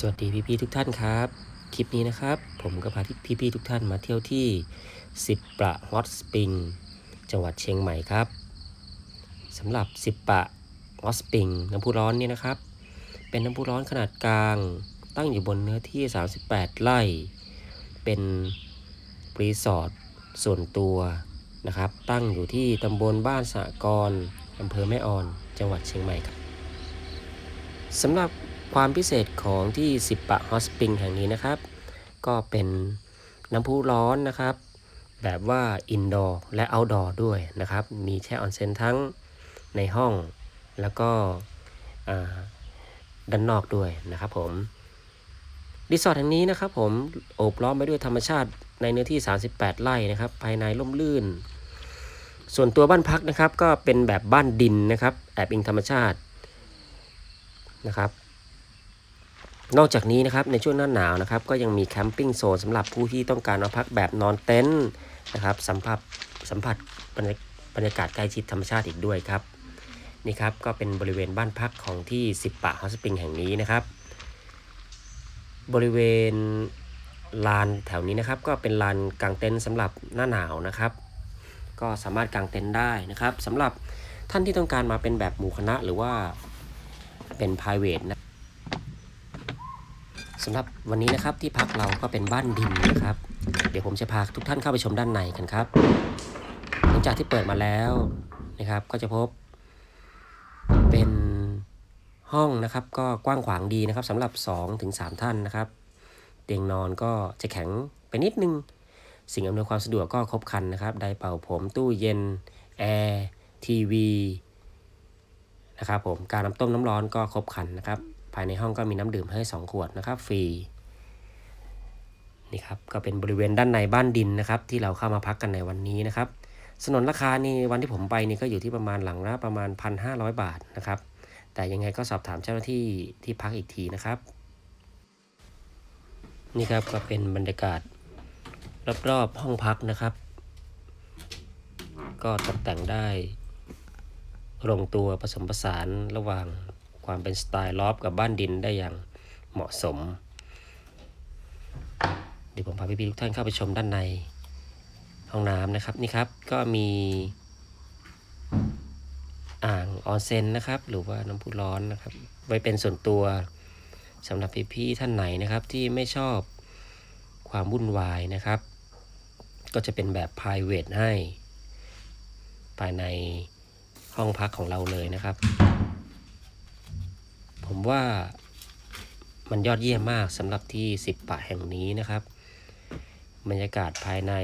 สวัสดีพี่ๆทุกท่านครับ คลิปนี้นะครับ ผมก็พาพี่ๆทุกท่านมาเที่ยวที่ สิบประฮอตสปริงจังหวัดเชียงใหม่ครับสำหรับสิบประฮอตสปริงน้ำพุร้อนเนี่ยนะครับ เป็นน้ำพุร้อนขนาดกลาง ตั้งอยู่บนเนื้อที่ 38 ไร่ เป็นรีสอร์ทส่วนตัวนะครับ ตั้งอยู่ที่ตำบลบ้านสะกรอำเภอแม่ออนจังหวัดเชียงใหม่ครับสำหรับ ความพิเศษของที่สิบปะฮอตสปริงแห่งนี้นะครับ ก็เป็นน้ำพุร้อนนะครับ แบบว่าอินดอร์และเอาท์ดอร์ด้วยนะครับ มีแช่ออนเซ็นทั้งในห้องแล้วก็ด้านนอกด้วยนะครับผมรีสอร์ทแห่งนี้นะครับผมโอบล้อมไปด้วยธรรมชาติในเนื้อที่ 38 ไร่นะครับ ภายในร่มรื่น ส่วนตัวบ้านพักนะครับ ก็เป็นแบบบ้านดินนะครับ แอบอิงธรรมชาตินะครับ นอกจากนี้นะครับในช่วงหน้าหนาวนะครับก็ยังมีแคมปิ้งโซนสำหรับผู้ที่ต้องการมาพักแบบนอนเต็นท์นะครับสัมผัสสัมผัสบรรยากาศใกล้ชิดธรรมชาติอีกด้วยครับนี่ครับก็เป็นบริเวณบ้านพักของที่สิบปะฮอสปริงแห่งนี้นะครับ บริเวณลานแถวนี้นะครับ ก็เป็นลานกางเต็นท์สำหรับหน้าหนาวนะครับ ก็สามารถกางเต็นท์ได้นะครับสำหรับท่านที่ต้องการมาเป็นแบบหมู่คณะหรือว่าเป็น private นะ สำหรับวันนี้นะครับที่พักเราก็เป็นบ้านดินนะครับ เดี๋ยวผมจะพาทุกท่านเข้าไปชมด้านในกันครับ หลังจากที่เปิดมาแล้วนะครับ ก็จะพบ เป็นห้องนะครับ ก็กว้างขวางดีนะครับสำหรับ2ถึง3ท่านนะครับ เตียงนอนก็จะแข็งไปนิดนึง สิ่งอำนวยความสะดวกก็ครบครันนะครับไดเป่าผมตู้เย็นแอร์ทีวีนะครับผมการน้ำต้มน้ำร้อนก็ครบครันนะครับ ภายในห้องก็มีน้ำดื่มให้ 2 ขวดนะครับฟรีนี่ครับก็เป็นบริเวณด้านในบ้านดินนะครับ ที่เราเข้ามาพักกันในวันนี้นะครับสนนราคานี่วันที่ผมไปนี่ก็อยู่ที่ประมาณหลังละประมาณ 1,500 บาทนะครับ แต่ยังไงก็สอบถามเจ้าหน้าที่ที่พักอีกทีนะครับ นี่ครับก็เป็นบรรยากาศรอบๆห้องพักนะครับ ก็ตกแต่งได้ลงตัวผสมผสานระหว่าง ความเป็นสไตล์ลอฟกับบ้านดินได้อย่างเหมาะสม เดี๋ยวผมพาพี่ๆทุกท่านเข้าไปชมด้านในห้องน้ำนะครับนี่ครับก็มีอ่างออนเซ็นนะครับ หรือว่าน้ำพุร้อนนะครับ ไว้เป็นส่วนตัวสำหรับพี่ๆท่านไหนนะครับที่ไม่ชอบความวุ่นวายนะครับ ก็จะเป็นแบบ private ให้ ภายในห้องพักของเราเลยนะครับ ผมว่ามันยอดเยี่ยมมากสำหรับที่สิบปะแห่งนี้นะครับ บรรยากาศภายใน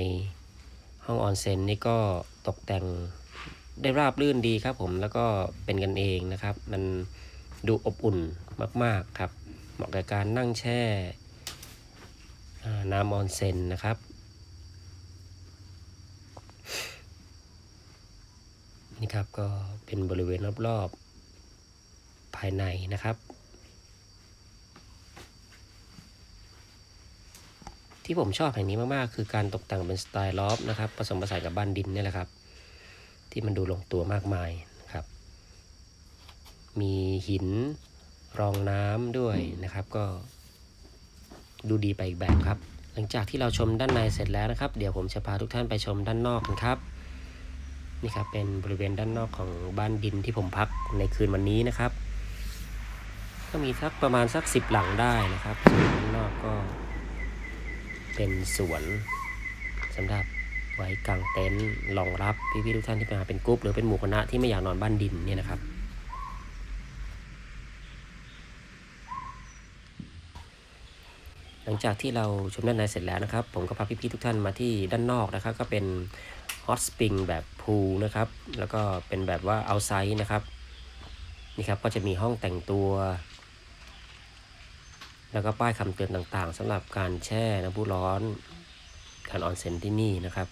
ห้องออนเซ็นนี่ก็ตกแต่งได้ราบรื่นดีครับผมแล้วก็เป็นกันเองนะครับ มันดูอบอุ่นมาก ๆ ครับ เหมาะกับการนั่งแช่น้ำออนเซ็นนะครับนี่ครับก็เป็นบริเวณรอบๆายในนะครับ ที่ผมชอบแห่งนี้มากๆ คือการตกแต่งเป็นสไตล์ลอฟนะครับผสมผสานกับบ้านดินนี่แหละครับ ที่มันดูลงตัวมากมายนะครับ มีหินรองน้ำด้วยนะครับก็ดูดีไปอีกแบบครับ หลังจากที่เราชมด้านในเสร็จแล้วนะครับ เดี๋ยวผมจะพาทุกท่านไปชมด้านนอกกันครับ นี่ครับเป็นบริเวณด้านนอกของบ้านดินที่ผมพักในคืนวันนี้นะครับ ก็มีสักประมาณสักสิบหลังได้นะครับส่วนด้านนอกก็ เป็นสวนสำหรับไว้กางเต็นท์รองรับพี่ๆทุกท่านที่มาเป็นกรุ๊ปหรือเป็นหมู่คณะที่ไม่อยากนอนบ้านดินเนี่ยนะครับ หลังจากที่เราชมด้านในเสร็จแล้วนะครับ ผมก็พาพี่ๆทุกท่านมาที่ด้านนอกนะครับ ก็เป็นฮอตสปริงแบบพูลนะครับ แล้วก็เป็นแบบว่าเอาไซด์นะครับนี่ครับก็จะมีห้องแต่งตัว แล้วก็ป้ายคำเตือนต่างๆสำหรับการแช่น้ำพุร้อนการออนเซ็นที่นี่นะครับ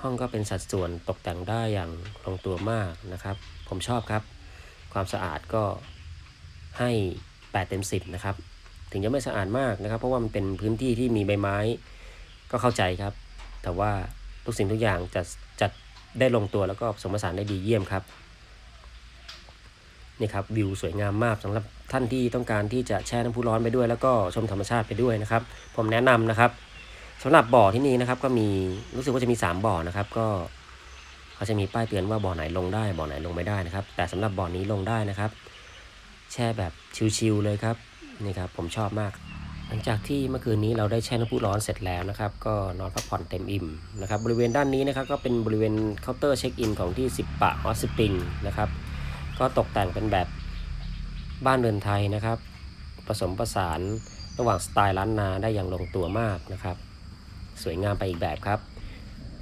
ห้องก็เป็นสัดส่วนตกแต่งได้อย่างลงตัวมากนะครับ ผมชอบครับ ความสะอาดก็ให้ 8 เต็ม 10 นะครับ ถึงจะไม่สะอาดมากนะครับ เพราะว่ามันเป็นพื้นที่ที่มีใบไม้ก็เข้าใจครับ แต่ว่าทุกสิ่งทุกอย่างจะจัดได้ลงตัวแล้วก็ผสมผสานได้ดีเยี่ยมครับ นี่ครับวิวสวยงามมากสำหรับท่านที่ต้องการที่จะแช่น้ำพุร้อนไปด้วย แล้วก็ชมธรรมชาติไปด้วยนะครับ ผมแนะนำนะครับสำหรับบ่อที่นี่นะครับก็มีรู้สึกว่าจะมี 3 บ่อนะครับ ก็เขาจะมีป้ายเตือนว่าบ่อไหนลงได้บ่อไหนลงไม่ได้นะครับ แต่สำหรับบ่อนี้ลงได้นะครับ แช่แบบชิลๆเลยครับนี่ครับผมชอบมาก หลังจากที่เมื่อคืนนี้เราได้แช่น้ำพุร้อนเสร็จแล้วนะครับ ก็นอนพักผ่อนเต็มอิ่มนะครับบริเวณด้านนี้นะครับก็เป็นบริเวณเคาน์เตอร์เช็คอินของที่ 10ปะฮอตสปริงนะครับ ก็ตกแต่งเป็นแบบบ้านเรือนไทยนะครับ ผสมผสานระหว่างสไตล์ล้านนาได้อย่างลงตัวมากนะครับ สวยงามไปอีกแบบครับ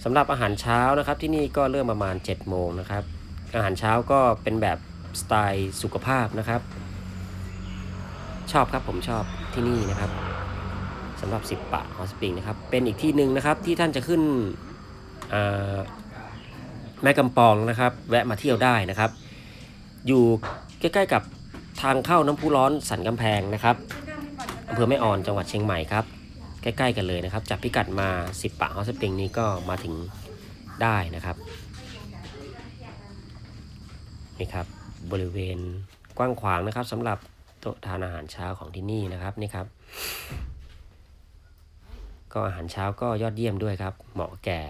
สำหรับอาหารเช้านะครับที่นี่ก็เริ่มประมาณ 7 โมงนะครับ อาหารเช้าก็เป็นแบบสไตล์สุขภาพนะครับ ชอบครับผมชอบที่นี่นะครับสำหรับ 10ปะฮอสปริงนะครับ เป็นอีกที่หนึ่งนะครับที่ท่านจะขึ้นแม่กำปองนะครับ แวะมาเที่ยวได้นะครับ อยู่ใกล้ๆกับทางเข้าน้ำพุร้อนสันกำแพงนะครับอำเภอแม่ออนจังหวัดเชียงใหม่ครับ ใกล้ๆกันเลยนะครับ จากพิกัดมา 10ปะฮอสปริงนี้ก็มาถึงได้นะครับนี่ครับบริเวณกว้างขวางนะครับสำหรับโต๊ะทานอาหารเช้าของที่นี่นะครับนี่ครับ ก็อาหารเช้าก็ยอดเยี่ยมด้วยครับ เหมาะแก่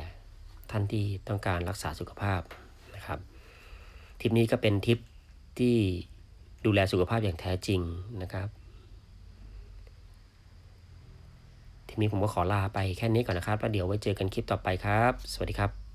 ท่านที่ต้องการรักษาสุขภาพนะครับทริปนี้ก็เป็นทริป ที่ดูแลสุขภาพอย่างแท้จริงนะครับ ทีนี้ผมก็ขอลาไปแค่นี้ก่อนนะครับ แล้วเดี๋ยวไว้เจอกันคลิปต่อไปครับ สวัสดีครับ